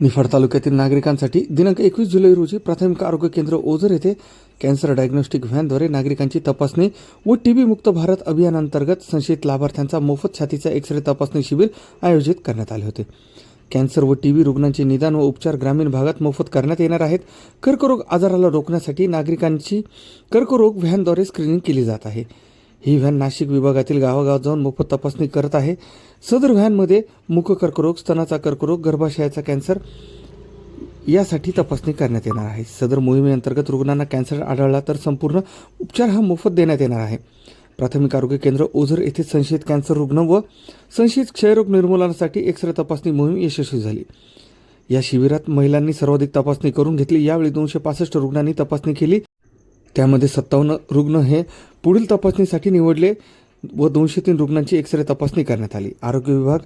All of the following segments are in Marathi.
निफाड तालुक्यातील नागरिकांसाठी दिनांक एकवीस जुलै रोजी प्राथमिक आरोग्य केंद्र ओझर येथे कॅन्सर डायग्नोस्टिक व्हॅनद्वारे नागरिकांची तपासणी व टीबी मुक्त भारत अभियानांतर्गत संशयित लाभार्थ्यांचा मोफत छातीचा एक्स रे तपासणी शिबिर आयोजित करण्यात आले होते. कॅन्सर व टीबी रुग्णांचे निदान व उपचार ग्रामीण भागात मोफत करण्यात येणार आहेत. कर्करोग आजाराला रोखण्यासाठी नागरिकांची कर्करोग व्हॅनद्वारे स्क्रीनिंग केली जात आहे. ही व्हॅन नाशिक विभागातील गावागावात जाऊन मोफत तपासणी करत आहे. सदर व्हॅनमध्ये मुख कर्करोग स्तनाचा कर्करोग गर्भाशयाचा कॅन्सर यासाठी तपासणी करण्यात येणार आहे. सदर मोहिमेअंतर्गत रुग्णांना कॅन्सर आढळला तर संपूर्ण उपचार हा मोफत देण्यात येणार आहे. प्राथमिक आरोग्य केंद्र ओझर येथे संशयित कॅन्सर रुग्ण व संशयित क्षयरोग निर्मूलनासाठी एक्स रे तपासणी मोहीम यशस्वी झाली. या शिबिरात महिलांनी सर्वाधिक तपासणी करून घेतली. यावेळी दोनशे पासष्ट रुग्णांनी तपासणी केली. त्यामध्ये सत्तावन्न रुग्ण हे पुढील तपासणीसाठी निवडले व दोनशे तीन रुग्णांची एक्सरे तपासणी करण्यात आली. आरोग्य विभाग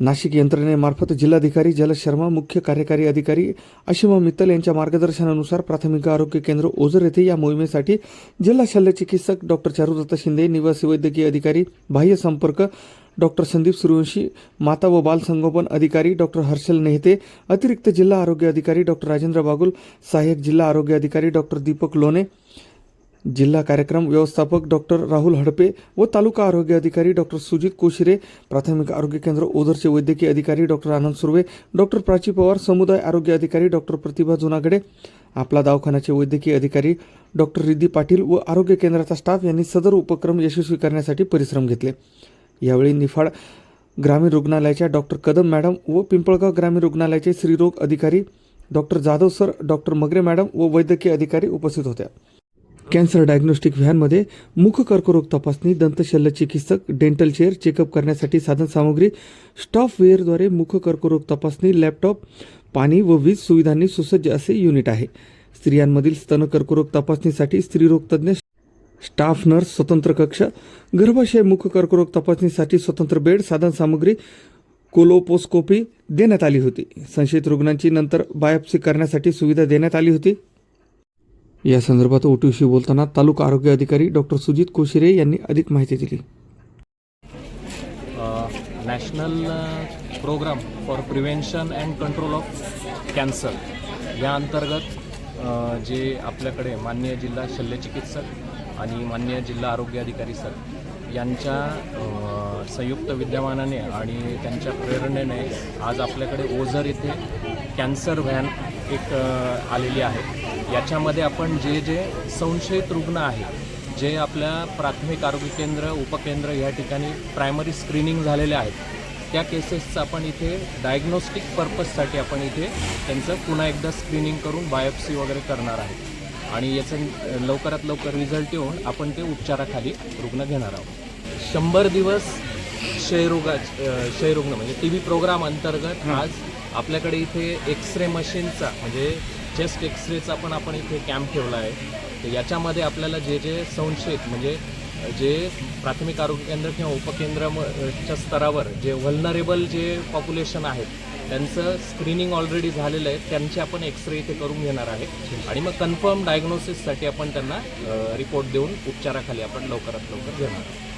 नाशिक यंत्रणेमार्फत जिल्हाधिकारी जलद शर्मा मुख्य कार्यकारी अधिकारी अशिमा मित्तल यांच्या मार्गदर्शनानुसार प्राथमिक आरोग्य केंद्र ओझर येथे या मोहिमेसाठी जिल्हा शल्यचिकित्सक डॉक्टर चारुदत्त शिंदे निवासी वैद्यकीय अधिकारी बाह्य संपर्क डॉक्टर संदीप सूर्यवंशी माता व बाल संगोपन अधिकारी डॉक्टर हर्षल नेहते अतिरिक्त जिल्हा आरोग्य अधिकारी डॉक्टर राजेंद्र बागुल सहाय्यक जिल्हा आरोग्य अधिकारी डॉक्टर दीपक लोणे जिल्हा कार्यक्रम व्यवस्थापक डॉक्टर राहुल हडपे व तालुका आरोग्य अधिकारी डॉक्टर सुजित कोशिरे प्राथमिक आरोग्य केंद्र ओझरचे वैद्यकीय अधिकारी डॉक्टर आनंद सुर्वे डॉक्टर प्राची पवार समुदाय आरोग्य अधिकारी डॉक्टर प्रतिभा जुनागडे आपला दवाखान्याचे वैद्यकीय अधिकारी डॉक्टर रिद्धी पाटील व आरोग्य केंद्राचा स्टाफ यांनी सदर उपक्रम यशस्वी करण्यासाठी परिश्रम घेतले. यावेळी निफाड ग्रामीण रुग्णालयाच्या डॉक्टर कदम मॅडम व पिंपळगाव ग्रामीण रुग्णालयाचे श्रीरोग अधिकारी doctor Jadhav sir doctor Magare madam व वैद्यकीय अधिकारी उपस्थित होत्या. कॅन्सर डायग्नोस्टिक व्हॅनमध्ये मुख कर्करोग तपासणी दंतशल्य चिकित्सक डेंटल चेअर चेकअप करण्यासाठी साधनसामुग्री स्टॉफवेअरद्वारे मुख कर्करोग तपासणी लॅपटॉप पाणी व वीज सुविधांनी सुसज्ज असे युनिट आहे. स्त्रियांमधील स्तन कर्करोग तपासणीसाठी स्त्रीरोग तज्ज्ञ स्टाफ नर्स स्वतंत्र कक्ष गर्भाशय मुख कर्करोग तपासणीसाठी स्वतंत्र बेड साधनसामुग्री कोलोपोस्कोपी देण्यात आली होती. संशयित रुग्णांची नंतर बायोप्सी करण्यासाठी सुविधा देण्यात आली होती. या संदर्भात ओटीशी बोलताना तालुका आरोग्य अधिकारी डॉक्टर सुजित कोशिरे यांनी अधिक माहिती दिली. National programme for prevention and control of cancer या अंतर्गत जे आपल्याकडे माननीय जिल्हा शल्यचिकित्सक आणि माननीय जिल्हा आरोग्य अधिकारी सर यांच्या संयुक्त विद्यमानाने आणि त्यांच्या प्रेरणेने आज आपल्याकडे ओझर येथे कॅन्सर व्हॅन एक आलेली आहे. याच्यामध्ये आपण जे जे संशयित रुग्ण आहे जे आपल्या प्राथमिक आरोग्य केंद्र उपकेंद्र या ठिकाणी प्रायमरी स्क्रीनिंग झालेले आहेत त्या केसेसचं आपण इथे डायग्नोस्टिक पर्पजसाठी आपण इथे त्यांचं पुन्हा एकदा स्क्रीनिंग करून बायोप्सी वगैरे करणार आहे. आणि याचं लवकरात लवकर रिझल्ट येऊन आपण ते उपचाराखाली रुग्ण घेणार आहोत. शंभर दिवस क्षयरोगा क्षयरुग्ण म्हणजे टी व्ही प्रोग्राम अंतर्गत आज आपल्याकडे इथे एक्स रे मशीनचा म्हणजे चेस्ट एक्सरेचा पण आपण इथे कॅम्प ठेवला आहे. तर याच्यामध्ये आपल्याला जे जे संशयित म्हणजे जे प्राथमिक आरोग्य केंद्र किंवा उपकेंद्र म- च्या स्तरावर जे व्हलनरेबल जे पॉप्युलेशन आहेत त्यांचं स्क्रीनिंग ऑलरेडी झालेलं आहे. त्यांचे आपण एक्सरे इथे करून घेणार आहे. आणि मग कन्फर्म डायग्नोसिससाठी आपण त्यांना रिपोर्ट देऊन उपचाराखाली आपण लवकरात लवकर घेणार आहोत.